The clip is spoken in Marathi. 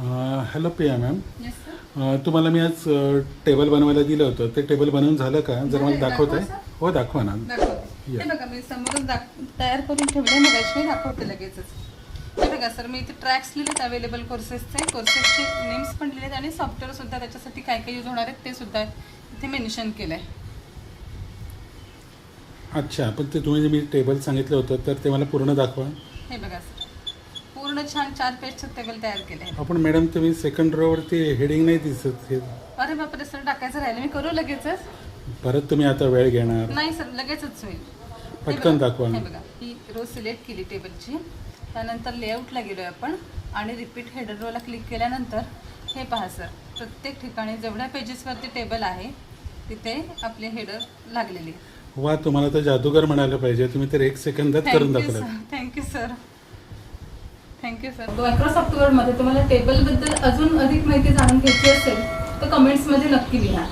Hello Priya ma'am. तुम्हाला मी आज टेबल बनवायला दिलं होतं. ते टेबल बनवून झालं का? जर मला दाखवत आहे हो दाखवा ना. हे बघा मी समोरून दाख तयार करून ठेवले मग मी दाखवते लगेचच. हे बघा सर मी इथे ट्रॅक्स लिहिलेत अवेलेबल कोर्सेसचे कोर्सेसचे नेम्स पण लिहिलेत आणि सॉफ्टवेअर सुद्धा त्याच्यासाठी काय काय यूज होणार आहेत ते सुद्धा इथे मेन्शन केलं आहे अच्छा पण ते तुम्ही जे मी टेबल सांगितलं होतं तर ते मला पूर्ण दाखवा. पूर्ण छान चार पेजचं टेबल तयार केलं आहे आपण मॅडम तुम्ही सेकंड रोवरती हेडिंग नाही दिसत हे. अरे बापरे सर टाकायचं राहिलं. मी करू लगेचच? परत तुम्ही आता वेळ घेणार. नाही सर लगेचच होईल. हे पटकन बघा, दाखवा. हे बघा ही रो सिलेक्ट केली टेबलची त्यानंतर लेआउटला गेलोय आपण आणि रिपीट हेडर रोला क्लिक केल्यानंतर हे पहा सर प्रत्येक ठिकाणी जेवढ्या पेजेसवरती टेबल आहे तिथे आपले हेडर लागलेले. वा तुम्हाला तर जादूगर म्हणायला पाहिजे. तुम्ही तर एक सेकंदात करून थँक्यू दाखवलं sir thank you sir thank you sir Microsoft वर्डमध्ये तुम्हाला टेबलबद्दल अजून अधिक माहिती जाणून घ्यायची असेल तर कमेंट्समध्ये नक्की लिहा.